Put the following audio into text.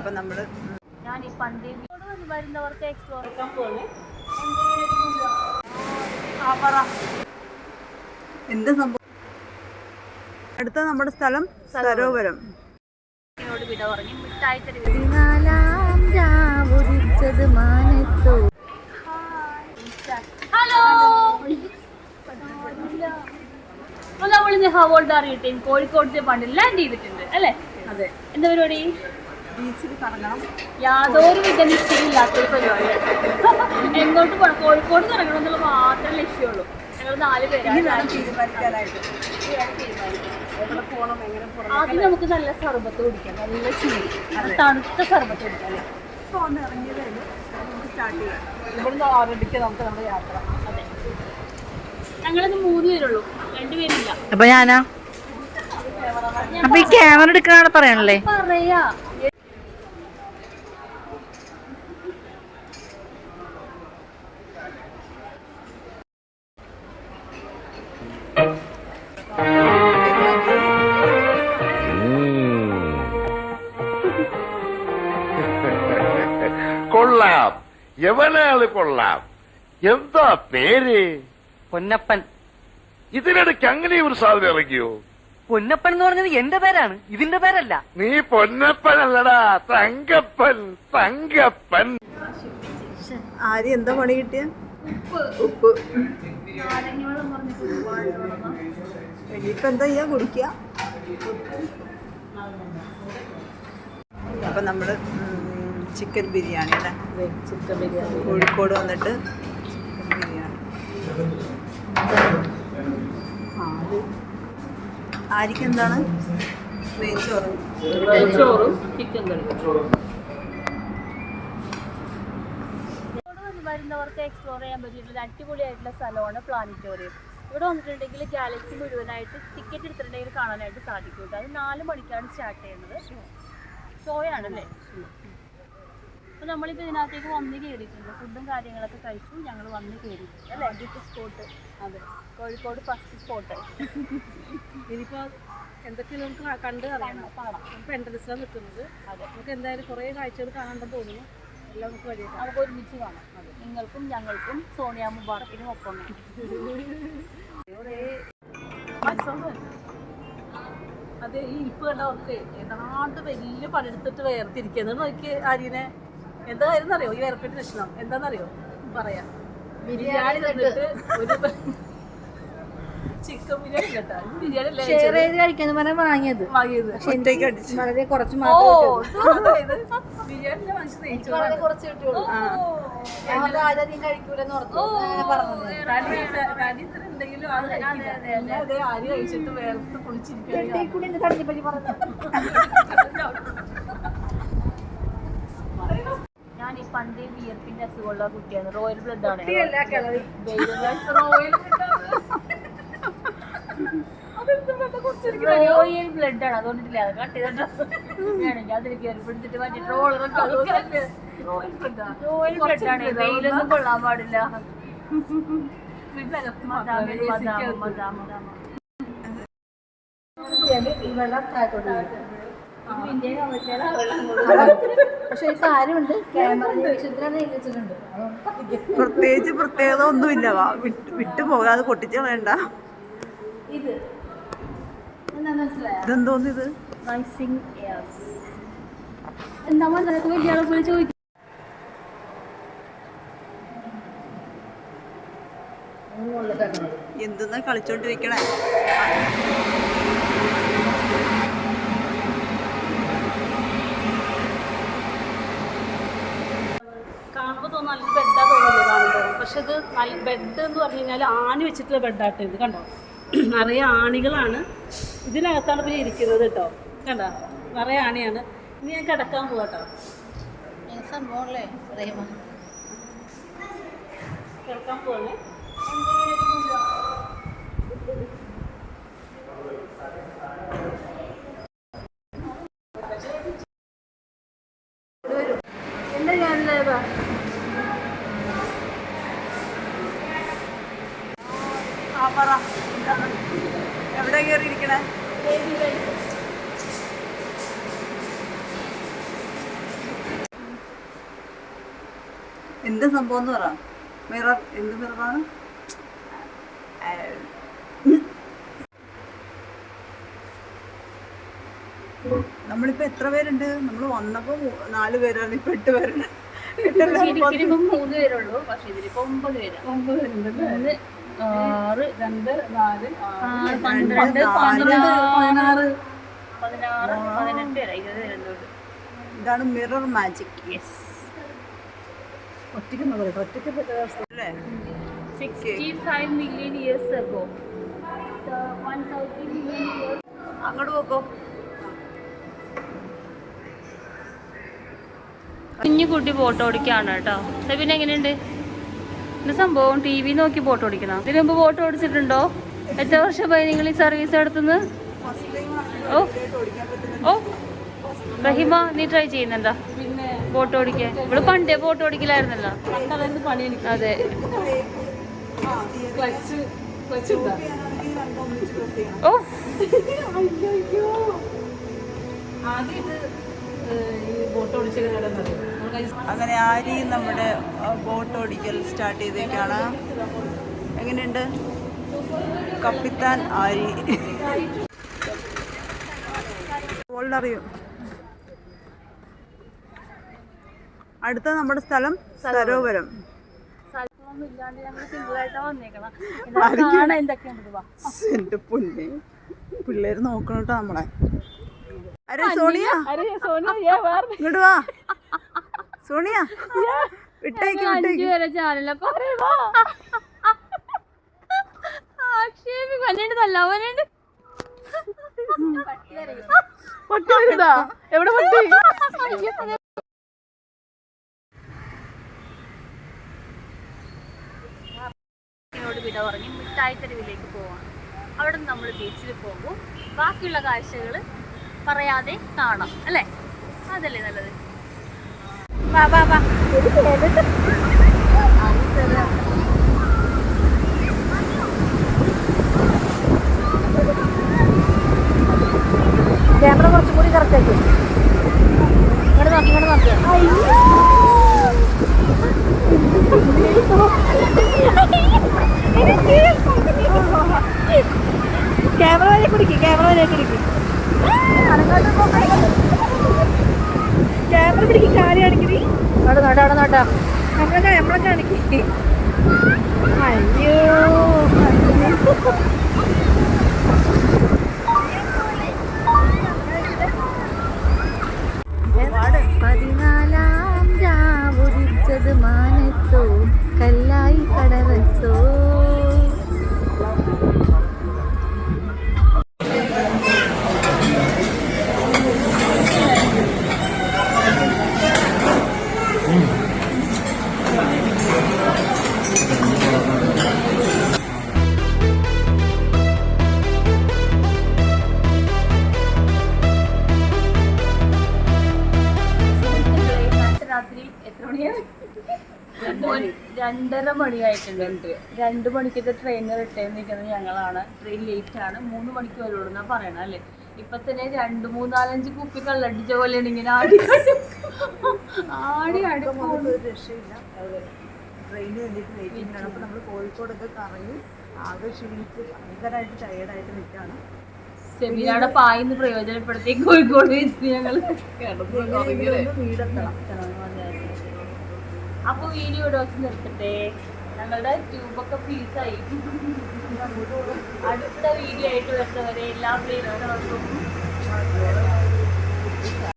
അപ്പം നമ്മൾ ഞാൻ ഈ വരുന്നവർക്ക് എക്സ്പ്ലോർ എന്ത് സംഭവം? അടുത്ത നമ്മുടെ സ്ഥലം സരോവരം. വിട പറഞ്ഞു മിഠായി തെരുവ് നമ്മൾ അറിയട്ടെ കോഴിക്കോട് പണ്ട് ലാൻഡ് ചെയ്തിട്ടുണ്ട് അല്ലേ? അതെ. എന്താ പരിപാടി? ബീച്ചിൽ കറങ്ങണം. യാതൊരു വിധ നിശ്ചയമില്ലാത്തൊരു പരിപാടിയാണ്. എങ്ങോട്ട് പോകണം കോഴിക്കോട് ഇറങ്ങണം എന്നുള്ള മാത്രമേ ലക്ഷ്യമുള്ളൂ ഞങ്ങൾ നാല് ഇനി പേരാണ് വേണം തീരുമാനിക്കാനായിട്ട്. എവിടെ പോകണം എങ്ങനെ പോകണം ആദ്യം നമുക്ക് നല്ല സർബത്ത് കുടിക്കാം. നല്ല ചൂട്. തണുത്ത സർബത്ത് കുടിക്കാം. ഇപ്പോൾ ഒന്ന് നമുക്ക് സ്റ്റാർട്ട് ചെയ്യാം. ഇവിടുന്ന് ആറടിക്ക് നമുക്ക് നമ്മുടെ യാത്ര. അതെ. ഞങ്ങളിന്ന് മൂന്ന് പേരുള്ളൂ. രണ്ടുപേരില്ല. അപ്പൊ ഞാനാ? അപ്പൊ ഈ ക്യാമറ എടുക്കാനാണ് പറയാനല്ലേ? പറയണല്ലേ പറയാ. എവനാൾ കൊള്ളാം? എന്താ പേര്? പൊന്നപ്പൻ. ഇതിനിടയ്ക്ക് അങ്ങനെ ഒരു സാധനം ഇറങ്ങിയോ? പൊന്നപ്പൻ എന്ന് പറഞ്ഞത് എന്റെ പേരാണ്. ഇതിന്റെ പേരല്ല. നീ പൊന്നപ്പൻ അല്ലടാ തങ്കപ്പൻ തങ്കപ്പൻ. ആര് എന്താ പണി കിട്ടിയ? ഉപ്പ്. ഇനിയിപ്പോൾ എന്താ ചെയ്യാ? കുടിക്കുക അപ്പൊ നമ്മൾ ചിക്കൻ ബിരിയാണി അല്ലേ? ചിക്കൻ ബിരിയാണി. കോഴിക്കോട് വന്നിട്ട് ചിക്കൻ ബിരിയാണി. ആരിക്ക് എന്താണ്? നെയ്ച്ചോറ്. ചോറും ചിക്കൻ കറി വരുന്നവർക്ക് എക്സ്പ്ലോർ ചെയ്യാൻ പറ്റിയിട്ടുള്ള അടിപൊളിയായിട്ടുള്ള സ്ഥലമാണ് പ്ലാനറ്റോറിയം. ഇവിടെ വന്നിട്ടുണ്ടെങ്കിൽ ഗാലക്സി മുഴുവനായിട്ട് ടിക്കറ്റ് എടുത്തിട്ടുണ്ടെങ്കിൽ കാണാനായിട്ട് സാധിക്കും. അത് നാല് മണിക്കാണ് സ്റ്റാർട്ട് ചെയ്യുന്നത്. ഷോ ആണല്ലേ? അപ്പോൾ നമ്മളിപ്പോൾ ഇതിനകത്തേക്ക് വന്ന് കയറിയിട്ടുണ്ട് ഫുഡും കാര്യങ്ങളൊക്കെ കഴിച്ചു ഞങ്ങൾ വന്ന് കയറിയിട്ടുണ്ട് അല്ലേ? ആദ്യത്തെ സ്പോട്ട് അതെ. കോഴിക്കോട് ഫസ്റ്റ് സ്പോട്ട് ഇനിയിപ്പോൾ എന്തൊക്കെ നമുക്ക് കണ്ട് അറിയണം നമുക്ക് എൻട്രൻസിലാണ് നിൽക്കുന്നത് അതെ. നമുക്ക് എന്തായാലും കുറേ കാഴ്ചകൾ കാണാണ്ടെന്ന് തോന്നുന്നു. എല്ലാം നമുക്ക് വഴിയേക്കാം നമുക്ക് ഒരുമിച്ച് കാണാം. നിങ്ങൾക്കും ഞങ്ങൾക്കും സോണിയ മുബാറക്കിനും ഒപ്പം അതെ ഈ ഇരിപ്പ് കണ്ടവർക്ക് ഏതാണ്ട് വലിയ പണിയെടുത്തിട്ട് വേർതിരിക്കുന്നത് നോക്കി ആര്യനെ എന്താ അറിയോ ഈ വേർപ്പിന്റെ ലക്ഷണം എന്താണെന്നറിയോ? പറയാം. ബിരിയാണി തന്നിട്ട് ഒരു ചിക്കൻ ബിരിയാണി കേട്ടോ. ബിരിയാണി അല്ലേ ഷെയർ ചെയ്ത് കഴിക്കാന്ന് പറഞ്ഞാൽ വാങ്ങിയത്. വാങ്ങിയത്. വളരെ കുറച്ച് ബിരിയാണി കുറച്ച് കിട്ടുള്ളൂ കഴിക്കൂലെന്ന് ഉണ്ടെങ്കിലും ആര് കഴിച്ചിട്ട് വേർത്ത് കൂടി എന്റെ തടിയെപ്പറ്റി പറഞ്ഞു ഞാൻ ഈ പണ്ടേ വിയർപ്പിന്റെ അസുഖമുള്ള കുട്ടിയാണ്. റോയൽ ബ്ലഡ് ആണ്. റോയൽ റോയൽ ബ്ലഡ് ആണ്. അതുകൊണ്ടിട്ടില്ല. അത് കട്ട് വേണമെങ്കിൽ അതിൽ കയറി പിടിച്ചിട്ട് മറ്റേ റോളറൊക്കെ റോയൽ ബ്ലഡ് ആണ്. വെയിലൊന്നും കൊള്ളാൻ പാടില്ല. മദാമ, മദാമ, പക്ഷെ ഒരു കാര്യമുണ്ട്. പ്രത്യേകിച്ച് പ്രത്യേകത ഒന്നുമില്ല വിട്ടു പോകാതെ പൊട്ടിച്ച വേണ്ട ഇത്. എന്താ മനസ്സിലായോ? ഇതെന്തോന്ന് ഇത്. എന്താ നിനക്ക് വലിയ ആളെ പോയി ചോദിക്കും എന്തെന്നാ കളിച്ചോണ്ടിരിക്കണേ കാണുമ്പോൾ തോന്നുന്നു നല്ല ബെഡാ തോന്നുന്നില്ല കാണുമ്പോൾ. പക്ഷെ ഇത് നല്ല ബെഡ് എന്ന് പറഞ്ഞു കഴിഞ്ഞാൽ ആണി വെച്ചിട്ടുള്ള ബെഡാട്ടോ ഇത് കണ്ടോ? നിറയെ ആണികളാണ് ഇതിനകത്താണ് ഇപ്പോൾ ഇരിക്കുന്നത് കേട്ടോ. കണ്ടോ? നിറയെ ആണിയാണ്. ഇനി ഞാൻ കിടക്കാൻ പോവാട്ടോ കിടക്കാൻ പോവാണേ. എവിടെ കയറിയിരിക്കണേ? എന്ത് സംഭവം എന്ന് പറ. മിറർ എന്ത് മിററാണ്? നമ്മളിപ്പോ എത്ര പേരുണ്ട്? നമ്മൾ വന്നപ്പോ നാല് പേരാണ് ഇപ്പൊ എട്ട് പേരുണ്ട്. മൂന്ന് പേരുള്ളൂ. പക്ഷെ ഇതിലിപ്പോ ഒമ്പത് പേര്. ഒമ്പത് പേരുണ്ട് ആറ് രണ്ട് നാല് ആറ് പന്ത്രണ്ട് നാല്, പതിനാറ് പതിനാറ് പതിനെട്ട് പേരാ ഇരുപത് പേരുണ്ട് ഇതാണ് മിറർ മാജിക്. യെസ് ഒറ്റയ്ക്ക് പറയട്ടെ ഒറ്റയ്ക്ക് അല്ലേ? Sixty five million years ago അങ്ങോട്ട് പോക്കോ കുഞ്ഞു കുട്ടി ഫോട്ടോ ഓടിക്കാണ് കേട്ടോ. പിന്നെ എങ്ങനെയുണ്ട്? ഇത് സംഭവം ടി വി നോക്കി ബോട്ട് ഓടിക്കണം ഇതിനു മുമ്പ് ബോട്ട് ഓടിച്ചിട്ടുണ്ടോ എത്ര വർഷമായി നിങ്ങൾ ഈ സർവീസ് നടത്തുന്നത്? ഓ. ഓ. റഹിമ നീ ട്രൈ ചെയ്യുന്നുണ്ടോ? പിന്നെ ബോട്ട് ഓടിക്കാൻ ഇവിടെ പണ്ടേ ബോട്ട് ഓടിക്കലായിരുന്നല്ലോ അതെ. ഓ. ഈ ബോട്ട് ഓടിച്ചത് അങ്ങനെ ആരി നമ്മുടെ ബോട്ട് ഓടിക്കൽ സ്റ്റാർട്ട് ചെയ്തേക്കാണ്? എങ്ങനെയുണ്ട്? കപ്പിത്താൻ ആരി? അറിയും അടുത്ത നമ്മുടെ സ്ഥലം സരോവരം. എന്റെ പൊന്നെ. പിള്ളേര് നോക്കണം കേട്ടോ നമ്മളെ. അരെ സോണിയ? ഇങ്ങോട്ട് വാ. സോണിയ വിട്ടേക്ക് വിട്ടേക്ക് വരെ ചാനല പറയുവാ. ആക്ഷേപി വന്നിട്ട് തല്ലവനുണ്ട് പട്ടി വരുന്നതാ എവിടെ പട്ടി? ോട് വിട പറഞ്ഞ് മിഠായി പോവാണ്. അവിടെ നിന്ന് നമ്മൾ ബീച്ചിൽ പോകും. ബാക്കിയുള്ള കാഴ്ചകൾ പറയാതെ കാണാം അല്ലേ? അതല്ലേ നല്ലത്? വാ വാ വാ. ക്യാമറ കുറച്ചും കൂടി കറക്റ്റ് ആക്കി ഇങ്ങോട്ട് ഇങ്ങോട്ട് ക്യാമറ വരെ കുടിക്കും ക്യാമറ വരെ കുടിക്കും. ക്യാമറ പിടിക്കും കാര്യം അവിടെ നോട്ടോ അവിടെ നോട്ടോ നമ്മളെ നമ്മളെ കാണിക്കും അയ്യോ. പതിനാലാം രാവുദിച്ചത് മാനത്തോ കല്ലായി രണ്ടര മണിയായിട്ടുണ്ട്. രണ്ട് മണിക്കത്തെ ട്രെയിൻ റിട്ടേൺ നിൽക്കുന്നത് ഞങ്ങളാണ്. ട്രെയിൻ ലേറ്റ് ആണ്. മൂന്ന് മണിക്ക് വരുള്ളൂ എന്നാ പറയണ അല്ലേ? ഇപ്പൊ തന്നെ രണ്ട് മൂന്നാലഞ്ച് കുപ്പി കള്ളടിച്ച പോലെയാണ് ഇങ്ങനെ ആടി ആടി ആടി രക്ഷയില്ല. ട്രെയിന് വേണ്ടിയിട്ട് വെയിറ്റിംഗ് ആണ്. അപ്പോൾ നമ്മൾ കോഴിക്കോടൊക്കെ കറങ്ങി ആകെ ക്ഷീണിച്ച് ഭയങ്കരമായിട്ട് ടയേർഡായിട്ട് നിൽക്കുകയാണ്. സെമിനാടെ പായിന്ന് പ്രയോജനപ്പെടുത്തി കോഴിക്കോട് വെച്ച് ഞങ്ങൾ വീടെത്തണം. അപ്പൊ വീഡിയോ ഇവിടെ വെച്ച് നിർത്തട്ടെ. ഞങ്ങളുടെ ട്യൂബൊക്കെ ഫീസായി അടുത്ത വീഡിയോ ആയിട്ട് വരുന്നവരെ എല്ലാവരെയും